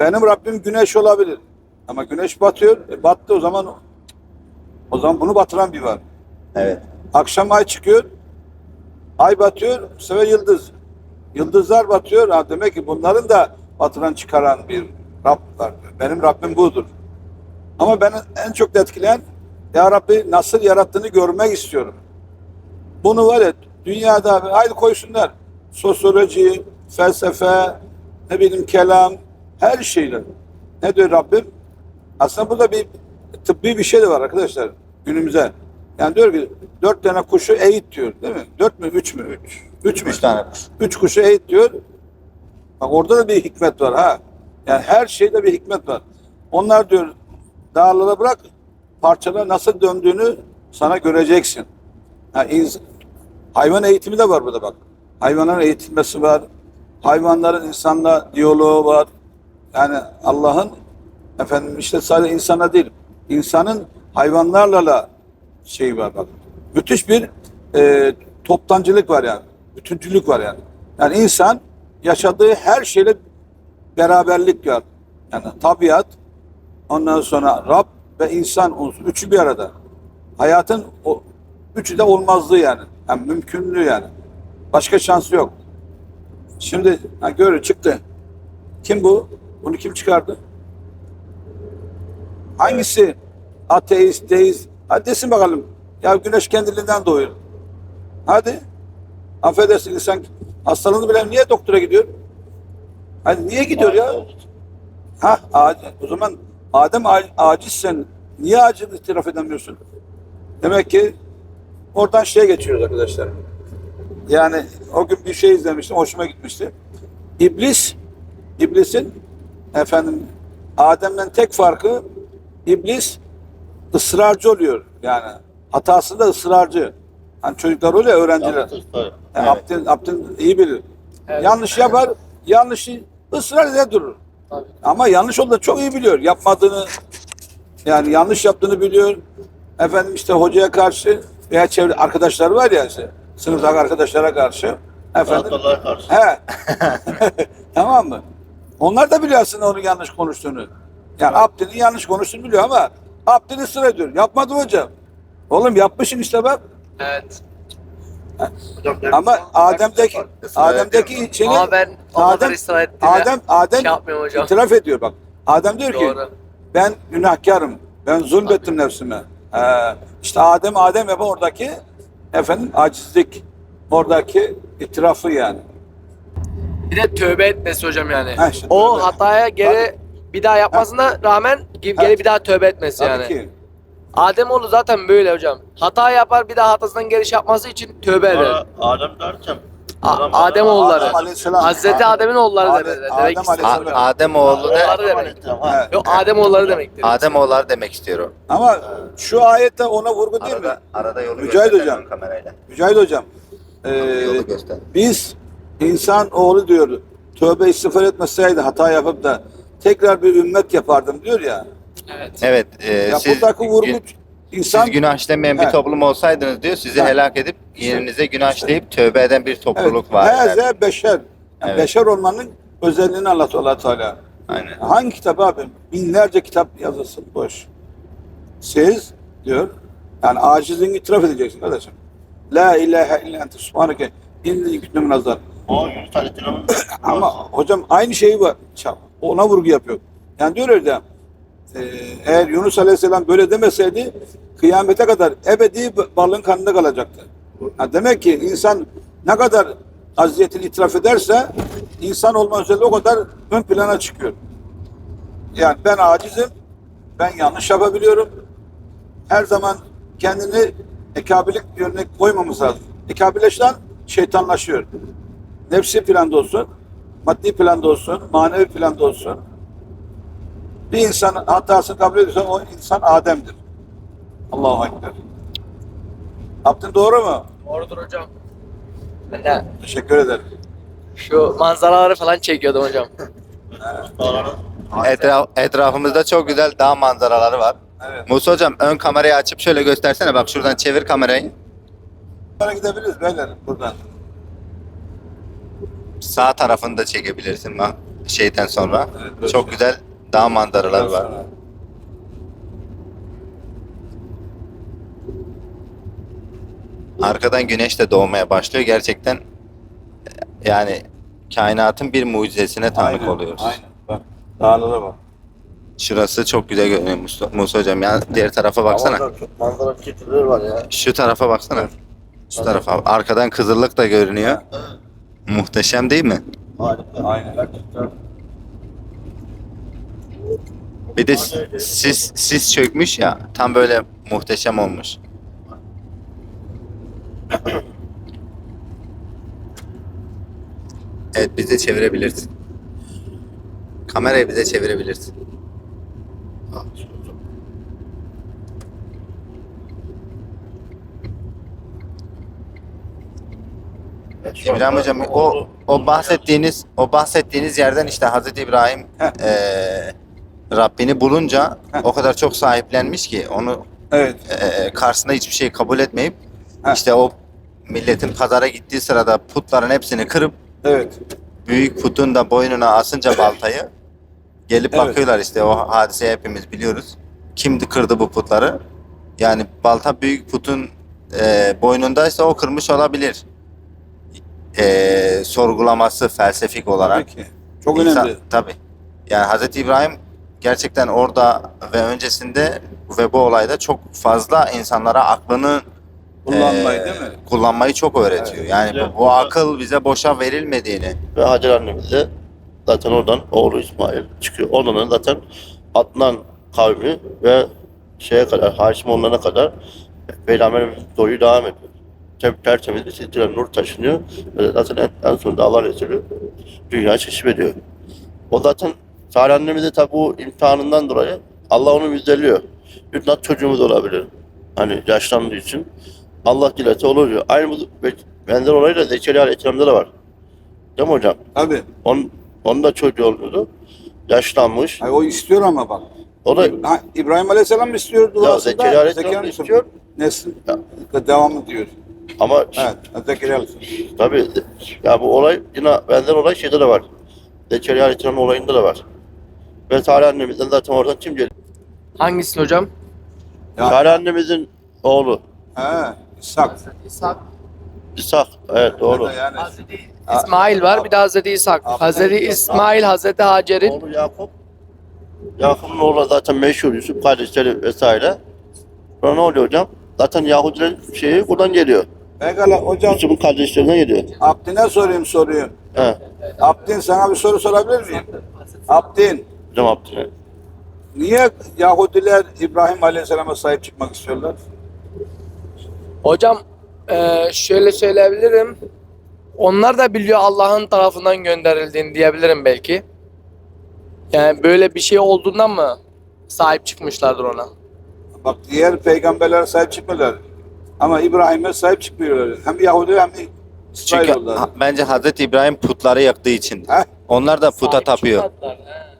Benim Rabbim güneş olabilir. Ama güneş batıyor. E, battı o zaman o zaman bunu batıran bir var. Evet. Akşam ay çıkıyor. Ay batıyor. Bu sefer yıldız. Yıldızlar batıyor. Ha, demek ki bunların da batıran çıkaran bir Rab var. Benim Rabbim budur. Ama beni en çok etkileyen Ya Rabbi nasıl yarattığını görmek istiyorum. Bunu var ya dünyada haydi koysunlar. Sosyoloji, felsefe, ne bileyim kelam, her şeyle. Ne diyor Rabbim? Aslında burada bir tıbbi bir şey de var arkadaşlar günümüze. Yani diyor ki dört tane kuşu eğit diyor değil mi? Dört mü? Üç mü? Üç. Üç mü? Üç tane kuş. Üç kuşu eğit diyor. Bak orada da bir hikmet var ha. Yani her şeyde bir hikmet var. Onlar diyor dağlara bırak parçalar nasıl döndüğünü sana göreceksin. İns- hayvan eğitimi de var burada bak. Hayvanların eğitilmesi var. Hayvanların insanla diyaloğu var. Yani Allah'ın efendim işte sadece insana değil, insanın hayvanlarla da şey var bak. Müthiş bir e, toptancılık var yani. Bütüncülük var yani. Yani insan yaşadığı her şeyle beraberlik var. Yani tabiat, ondan sonra Rab ve insan unsuru. Üçü bir arada. Hayatın o, üçü de olmazlığı yani. yani. Mümkünlüğü yani. Başka şansı yok. Şimdi ha, görü çıktı. Kim bu? Bunu kim çıkardı? Hangisi? Ateist, deist. Hadi desin bakalım. Ya güneş kendiliğinden doğuyor. Hadi. Affedersin insan hastalığını bilen niye doktora gidiyor? Hani niye gidiyor ya? Ha, o zaman Adem acizsen niye acil itiraf edemiyorsun? Demek ki oradan şeye geçiyoruz arkadaşlar. Yani o gün bir şey izlemiştim, hoşuma gitmişti. İblis, iblisin efendim Adem'den tek farkı iblis ısrarcı oluyor. Yani hatasında ısrarcı. Hani çocuklar oluyor ya, öğrenciler. Yani Evet. Abdin, Abdin iyi bilir. Yanlış yapar, yanlışı ısrar eder durur. Ama yanlış olduğunu çok iyi biliyor. Yapmadığını, yani yanlış yaptığını biliyor. Efendim işte hocaya karşı veya çevre arkadaşlar var ya işte, sınıftaki arkadaşlara karşı. Efendim, karşı. He. tamam mı? Onlar da biliyor aslında onun yanlış konuştuğunu. Yani Abdin'in yanlış konuştuğunu biliyor ama Abdin ısrar ediyor. Yapmadım hocam. Oğlum yapmışsın işte bak. Evet. Hocam, Ama Adem'deki Adem'deki Ama ben Adem Adem Adem şey itiraf ediyor bak. Adem diyor ki Doğru. ben günahkarım. Ben zulmettim nefsime. Ee, işte Adem Adem yapı oradaki efendim acizlik oradaki itirafı yani. Bir de tövbe etmesi hocam yani. Ha işte o tövbe. hataya geri bir daha yapmasına rağmen geri Ha. bir daha tövbe etmesi Tabii yani. ki. Ademoğlu zaten böyle hocam. Hata yapar bir daha hatasından geri şey yapması için tövbe eder. Adem derken A- Adam- Adem oğulları. Adem Aleyhisselam. Hazreti Adem'in oğulları Adem- demek. Adem demek istiyor. Aleyhisselam. A- Adem oğlu ne? Oğulları demek. Ha. Evet. Yok Adem oğulları demektir. Adem oğulları demek istiyor o. Ama şu ayette ona vurgu değil mi? Arada, arada yolu Mücahit göster hocam. kamerayla. Mücahit hocam. ee, Yolu göster. biz İnsan oğlu diyor tövbe istiğfar etmeseydi hata yapıp da tekrar bir ümmet yapardım diyor ya. Evet. Evet. E, ya buradaki vurgu insan... Siz günah işlemeyen bir he. toplum olsaydınız diyor sizi he. helak edip yerinize günah işleyip tövbe eden bir topluluk evet. var. Heze yani. beşer. Evet. Beşer olmanın özelliğini anlatıyor allah Teala. Aynen. Hangi kitap abi? Binlerce kitap yazılsın boş. Siz diyor yani acizliğini itiraf edeceksin kardeşim. La ilahe illa ente subhaneke inni kütüm nazar. Ama hocam aynı şeyi var. Ona vurgu yapıyor. Yani diyor öyle e, eğer Yunus Aleyhisselam böyle demeseydi kıyamete kadar ebedi balığın kanında kalacaktı. Ha, demek ki insan ne kadar aziyetini itiraf ederse insan olma özelliği o kadar ön plana çıkıyor. Yani ben acizim, ben yanlış yapabiliyorum. Her zaman kendini ekabilik bir örnek koymamız lazım. Ekabileşen şeytanlaşıyor nefsi planda olsun, maddi planda olsun, manevi planda olsun. Bir insan hatasını kabul ediyorsa o insan Adem'dir. Allahu Ekber. Yaptın doğru mu? Doğrudur hocam. Ben de Teşekkür ederim. şu manzaraları falan çekiyordum hocam. Etraf, etrafımızda çok güzel dağ manzaraları var. Evet. Musa hocam ön kamerayı açıp şöyle göstersene bak şuradan çevir kamerayı. Sonra gidebiliriz beyler buradan. Sağ tarafını da çekebilirsin bak. şeyden sonra. Evet, Çok güzel dağ manzaralar var. Arkadan güneş de doğmaya başlıyor. Gerçekten e, yani kainatın bir mucizesine tanık Aynen, oluyoruz. Aynen. Bak dağlara bak. Şurası çok güzel görünüyor Musa, Musa hocam. Ya diğer tarafa baksana. Havada çok manzara var ya. Şu tarafa baksana. Şu tarafa. Arkadan Kızıllık da görünüyor. Muhteşem değil mi? Harika. Aynen. Bir de sis sis çökmüş ya. Tam böyle muhteşem olmuş. Evet bize çevirebilirsin. Kamerayı bize çevirebilirsin. İbrahim hocam o o bahsettiğiniz o bahsettiğiniz yerden işte Hazreti İbrahim Heh. eee Rabbini bulunca Heh. o kadar çok sahiplenmiş ki onu Evet. eee, karşısında hiçbir şey kabul etmeyip Heh. işte o milletin pazara gittiği sırada putların hepsini kırıp Evet. büyük putun da boynuna asınca baltayı gelip Evet. bakıyorlar işte o hadiseyi hepimiz biliyoruz. Kimdi kırdı bu putları? Yani balta büyük putun e, boynundaysa o kırmış olabilir. E, sorgulaması felsefik olarak. Tabii ki. Çok İnsan- önemli. Tabii. Yani Hazreti İbrahim gerçekten orada ve öncesinde ve bu olayda çok fazla insanlara aklını Kullanmayı e, değil mi? Kullanmayı çok öğretiyor. Evet. Yani bu, bu akıl bize boşa verilmediğini. Ve Hacer annemiz de zaten oradan oğlu İsmail çıkıyor. Oradan da zaten Adnan kavmi ve şeye kadar, Haşimoğullarına kadar Peygamberimizin soyu devam ediyor. Tem tertemiz bir nur taşınıyor. Ve zaten en, en sonunda Allah Resulü dünya keşfediyor. O zaten Salih annemiz tabi bu imtihanından dolayı Allah onu müjdeliyor. Bir çocuğumuz olabilir. Hani yaşlandığı için. Allah dilerse olur diyor. Aynı bu benzer olay da Zekeriya Aleyhisselam'da da var. Değil mi hocam? Tabii. Onun, onun da çocuğu olmuyordu. Yaşlanmış. Ay, o istiyor ama bak. O da İbrahim Aleyhisselam istiyor duasında. Zekeriya Aleyhisselam istiyor. Nesil devam ediyor. Ama Evet. Zekeriya Aleyhisselam. tabii ya bu olay yine benzer olay şeyde de var. Zekeriya Aleyhisselam'ın olayında da var. Ve Salih annemizden zaten oradan kim geliyor? Hangisi hocam? Ya- Salih annemizin oğlu. He. İshak. İshak. İshak. Evet doğru. Yani, İsmail var bir de Hazreti İshak. Ab- Hazreti İsmail, Hazreti Hacer'in Oğlu Yakup. Yakup'un oğlu zaten meşhur Yusuf kardeşleri vesaire. Sonra ne oluyor hocam? Zaten Yahudilerin şeyi buradan geliyor. Pekala hocam Yusuf'un kardeşlerinden geliyor. Abdin'e sorayım soruyu. He. Abdin sana bir soru sorabilir miyim? Abdin, Hocam Abdülhamid. niye Yahudiler İbrahim Aleyhisselam'a sahip çıkmak istiyorlar? Hocam eee, şöyle söyleyebilirim. Onlar da biliyor Allah'ın tarafından gönderildiğini diyebilirim belki. Yani böyle bir şey olduğundan mı sahip çıkmışlardır ona? Bak diğer peygamberlere sahip çıkmıyorlar. Ama İbrahim'e sahip çıkmıyorlar. Hem Yahudiler hem Çünkü İsrailoğulları. ha- bence Hazreti İbrahim putları yaktığı için. Heh. Onlar da puta Sahip tapıyor.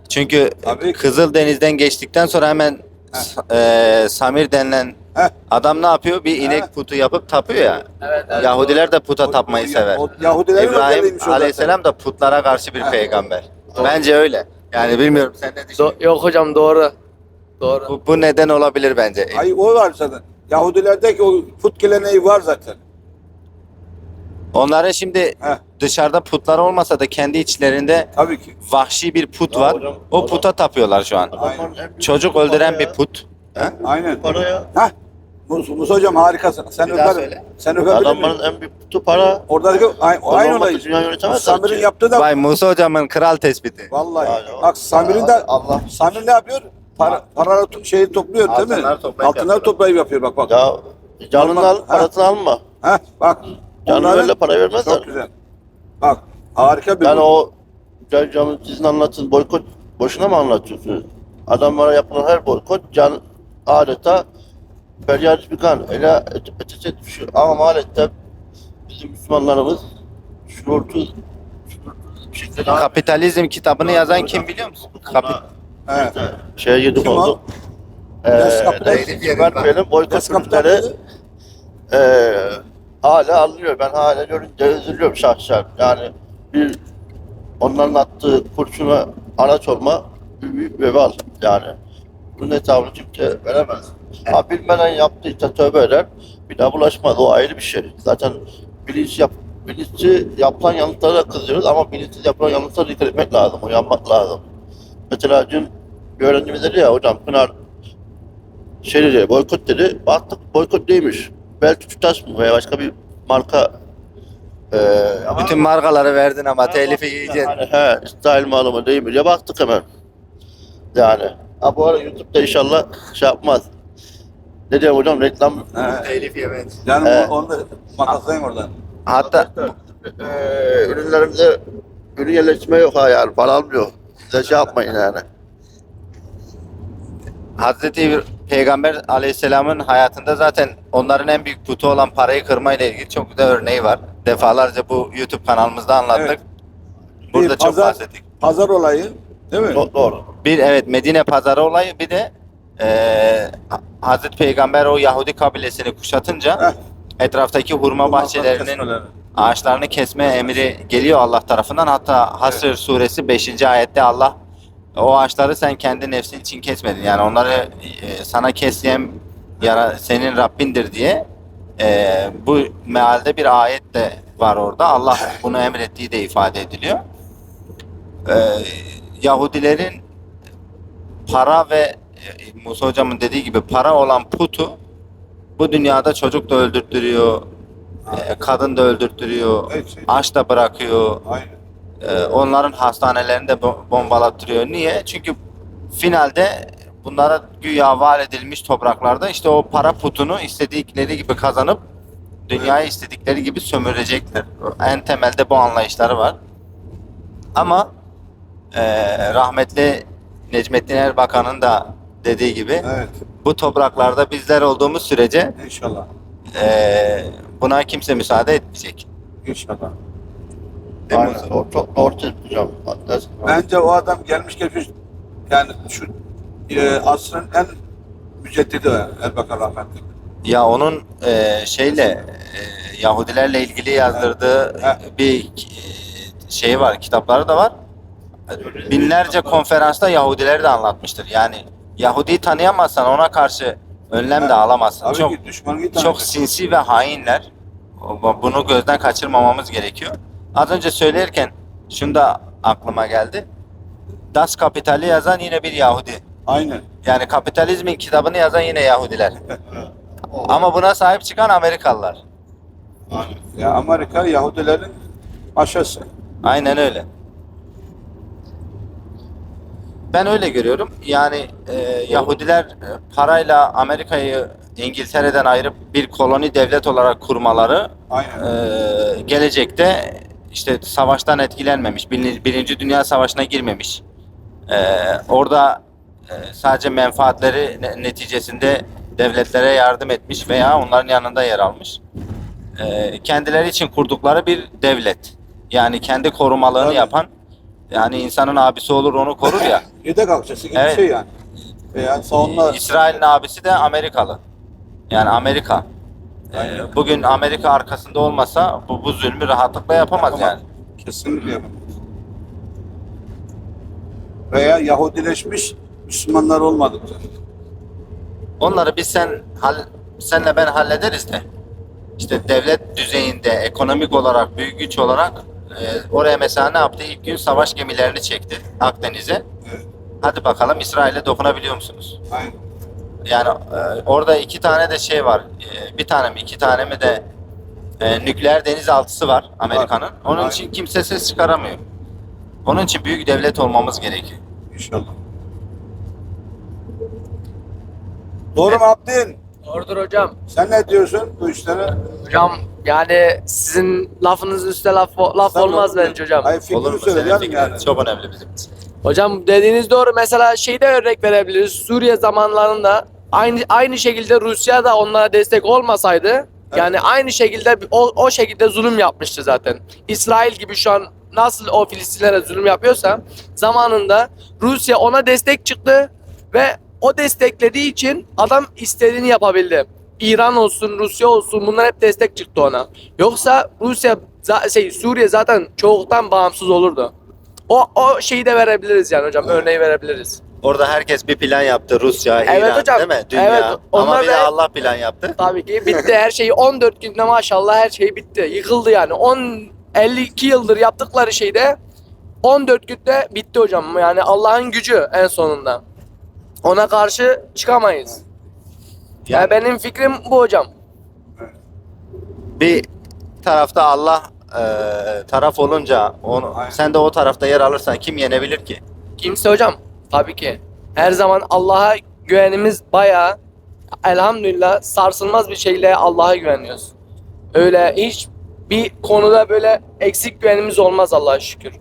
Çünkü Tabii ki. Kızıl Deniz'den geçtikten sonra hemen eee, Samir denilen Heh. adam ne yapıyor? Bir inek Heh. putu yapıp tapıyor ya. Evet, evet. Yahudiler de puta O- tapmayı o- sever. o İbrahim özelliğiymiş o zaten. Aleyhisselam da putlara karşı bir Heh. peygamber. Bence öyle. Yani bilmiyorum sen ne düşünüyorsun? Do- yok hocam doğru. Doğru. Bu, bu neden olabilir bence. Ay o var zaten. Yahudilerdeki o put geleneği var zaten. Onların şimdi Heh. dışarıda putlar olmasa da kendi içlerinde Tabii ki. vahşi bir put Ya var. hocam, O hocam. puta tapıyorlar şu an. Adamların en büyük Çocuk öldüren bir put. He? Aynen. Para ya. Heh. Musa, Musa hocam harikasın. Sen Bir daha öper. söyle. Sen öpebilir Adamların misin? en büyük putu para. Oradaki aynı, O aynı olmasa olay. dünya yönetemez Samir'in zaten. yaptığı da Vay Musa hocamın kral tespiti. vallahi. O- Bak Samir'in de Allah- Samir ne yapıyor? Para, para şeyi topluyor değil mi? Altınları toplayıp Altınları yapıyor. toplayıp yapıyor bak bak. Ya canını al, Ha. parasını alma. Heh, bak. Canını Onların- öyle para vermezler. Çok güzel. Bak harika bir Yani o can, canı sizin anlattığınız boykot boşuna mı anlatıyorsunuz? Adamlara yapılan her boykot can adeta feryat bir kan. Ele ötesi düşüyor. Ama maalesef bizim Müslümanlarımız şuursuz şuursuz bir şekilde Kapitalizm kitabını yazan kim biliyor musun? Kapi- He. şeye yedik Kim o? oldu. Yes, Eee kapitalizm. Süpermen'in boykot Yes, ürünleri kapitalizm. eee hala alınıyor. Ben hala görünce üzülüyorum şahsen. Yani bir onların attığı kurşuna araç olma bir büyük vebal yani. Bunun hesabını kimse veremez. Ha bilmeden yaptıysa tövbe eder. Bir daha bulaşmaz. O ayrı bir şey. Zaten bilinç yap, bilinçli yapılan yanlışlara kızıyoruz ama bilinçsiz yapılan yanlışlara dikkat etmek lazım. Uyanmak lazım. Mesela dün bir öğrencimiz dedi ya hocam Pınar şey dedi boykot dedi. Baktık boykot değilmiş. Belki Tütaş mı veya başka bir marka eee ama- Bütün markaları verdin ama telifi yiyeceksin. Hani he, İsrail malı mı değil mi diye baktık hemen. Yani. Ha bu ara YouTube'da inşallah şey yapmaz. Ne diyorum hocam reklam He. Telif yemez. Yani Evet. onu da makaslayın oradan. Hatta Eee ürünlerimizde ürün yerleştirme yok ha yani para almıyor. Size şey yapmayın yani. Hazreti Peygamber Aleyhisselam'ın hayatında zaten onların en büyük putu olan parayı kırma ile ilgili çok güzel örneği var. Defalarca bu YouTube kanalımızda anlattık. Evet. Burada Bir çok pazar- bahsettik. Pazar olayı değil mi? Do- doğru. Bir evet Medine pazarı olayı bir de eee Hazreti Peygamber o Yahudi kabilesini kuşatınca Heh. etraftaki hurma bahçelerinin Kesmeleri. Ağaçlarını kesme emri geliyor Allah tarafından. Hatta Hasr suresi 5. ayette Allah o ağaçları sen kendi nefsin için kesmedin. Yani onları e, sana kesleyen yara, senin Rabbindir diye e, bu mealde bir ayet de var orada. Allah bunu emrettiği de ifade ediliyor. E, Yahudilerin para ve e, Musa hocamın dediği gibi para olan putu bu dünyada çocuk da öldürttürüyor, e, kadın da öldürttürüyor, Evet, şey. aç da bırakıyor, Aynen. e, onların hastanelerini de bo- bombalattırıyor. Niye? Çünkü finalde bunlara güya var edilmiş topraklarda işte o para putunu istedikleri gibi kazanıp dünyayı istedikleri gibi sömürecekler. En temelde bu anlayışları var. Ama e, rahmetli Necmettin Erbakan'ın da dediği gibi Evet. bu topraklarda bizler olduğumuz sürece İnşallah. e, buna kimse müsaade etmeyecek. İnşallah. Değil mi Aynen. hocam? O çok doğru tespit hocam. Bence o adam gelmiş geçmiş yani şu e, asrın en müceddidi Erbakan rahmetli. Ya onun e, şeyle e, Yahudilerle ilgili yazdırdığı Evet. bir e, şey var, kitapları da var. Binlerce konferansta Yahudileri de anlatmıştır. Yani Yahudi'yi tanıyamazsan ona karşı önlem de alamazsın. Tabii çok ki düşmanı git çok sinsi ve hainler. Bunu gözden kaçırmamamız gerekiyor. Az önce söylerken şunu da aklıma geldi. Das Kapital'i yazan yine bir Yahudi. Aynen. Yani kapitalizmin kitabını yazan yine Yahudiler. Ama buna sahip çıkan Amerikalılar. Ya Amerika Yahudilerin paşası. Aynen öyle. Ben öyle görüyorum. Yani e, Yahudiler e, parayla Amerika'yı İngiltere'den ayırıp bir koloni devlet olarak kurmaları e, gelecekte işte savaştan etkilenmemiş, Birinci, Birinci Dünya Savaşı'na girmemiş. E, orada e, sadece menfaatleri ne- neticesinde devletlere yardım etmiş veya onların yanında yer almış. E, kendileri için kurdukları bir devlet. Yani kendi korumalığını Tabii. yapan, yani insanın abisi olur onu korur ya. Yedek akçesi gibi Evet. bir şey yani. Veya savunma. İsrail'in abisi de Amerikalı. Yani Amerika. Ee, Aynen. bugün Amerika arkasında olmasa bu, bu zulmü rahatlıkla yapamaz Yapamaz. yani. Kesinlikle yapamaz. Veya Yahudileşmiş Müslümanlar olmadıkça. Onları biz sen hal, senle ben hallederiz de. İşte devlet düzeyinde ekonomik olarak büyük güç olarak e, oraya mesela ne yaptı? İlk gün savaş gemilerini çekti Akdeniz'e. Evet. Hadi bakalım İsrail'e dokunabiliyor musunuz? Aynen. Yani e, orada iki tane de şey var. E, bir tane mi iki tane mi de e, nükleer denizaltısı var Amerika'nın. Onun Aynen. için kimse ses çıkaramıyor. Onun için büyük devlet olmamız gerekiyor. İnşallah. Doğru mu Abdin? Doğrudur hocam. Sen ne diyorsun bu işlere? Hocam yani sizin lafınız üstte laf, laf Sen olmaz de- bence hocam. Hayır fikrini söyle Senin canım fikrin yani. Çok önemli bizim için. Hocam dediğiniz doğru. Mesela şeyde örnek verebiliriz. Suriye zamanlarında aynı aynı şekilde Rusya da onlara destek olmasaydı yani aynı şekilde o, o şekilde zulüm yapmıştı zaten. İsrail gibi şu an nasıl o Filistinlere zulüm yapıyorsa zamanında Rusya ona destek çıktı ve o desteklediği için adam istediğini yapabildi. İran olsun, Rusya olsun bunlar hep destek çıktı ona. Yoksa Rusya şey Suriye zaten çoktan bağımsız olurdu. O o şeyi de verebiliriz yani hocam. Örneği verebiliriz. Orada herkes bir plan yaptı. Rusya, Evet İran hocam, değil mi? Dünya. evet, Ama onlar bir de Allah plan yaptı. Tabii ki bitti her şey 14 günde maşallah her şey bitti. Yıkıldı yani. 10 52 yıldır yaptıkları şey de 14 günde bitti hocam. Yani Allah'ın gücü en sonunda. Ona karşı çıkamayız. Yani, Yani benim fikrim bu hocam. bir tarafta Allah e, taraf olunca onu, Aynen. sen de o tarafta yer alırsan kim yenebilir ki? Kimse hocam. Tabii ki. Her zaman Allah'a güvenimiz bayağı elhamdülillah sarsılmaz bir şeyle Allah'a güveniyoruz. Öyle hiç bir konuda böyle eksik güvenimiz olmaz Allah'a şükür.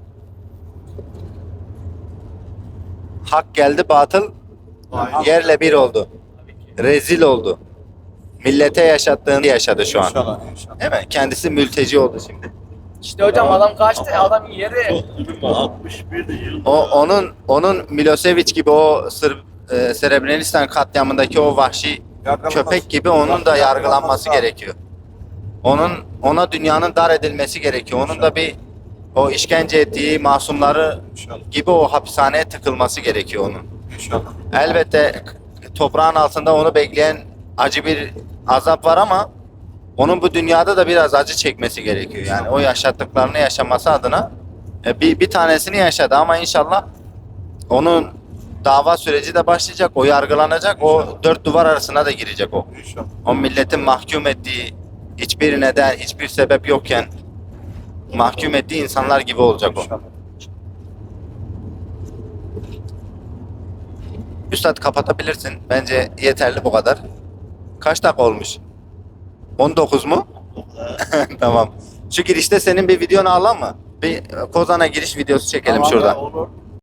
Hak geldi batıl Aynen. yerle bir oldu. Rezil oldu. Millete yaşattığını yaşadı şu an. İnşallah inşallah. Değil mi? Kendisi mülteci oldu şimdi. İşte hocam adam kaçtı adam yeri. Çok zulüm var. 61 yıl. O onun onun Milosevic gibi o Sır, e, Srebrenistan katliamındaki o vahşi Yargılanması- köpek gibi onun da yargılanması gerekiyor. Onun ona dünyanın dar edilmesi gerekiyor. Onun da bir o işkence ettiği masumları İnşallah. gibi o hapishaneye tıkılması gerekiyor onun. İnşallah. Elbette toprağın altında onu bekleyen acı bir azap var ama onun bu dünyada da biraz acı çekmesi gerekiyor. Yani o yaşattıklarını yaşaması adına e, bir, bir tanesini yaşadı ama inşallah onun dava süreci de başlayacak. O yargılanacak. O dört duvar arasına da girecek o. İnşallah. O milletin mahkum ettiği hiçbir neden, hiçbir sebep yokken mahkum ettiği insanlar gibi olacak o. İnşallah. Üstad kapatabilirsin. Bence yeterli bu kadar. Kaç dakika olmuş? 19 mu? tamam. Şu girişte senin bir videonu alalım mı? Bir Kozan'a giriş videosu çekelim Tamam, şurada. Olur.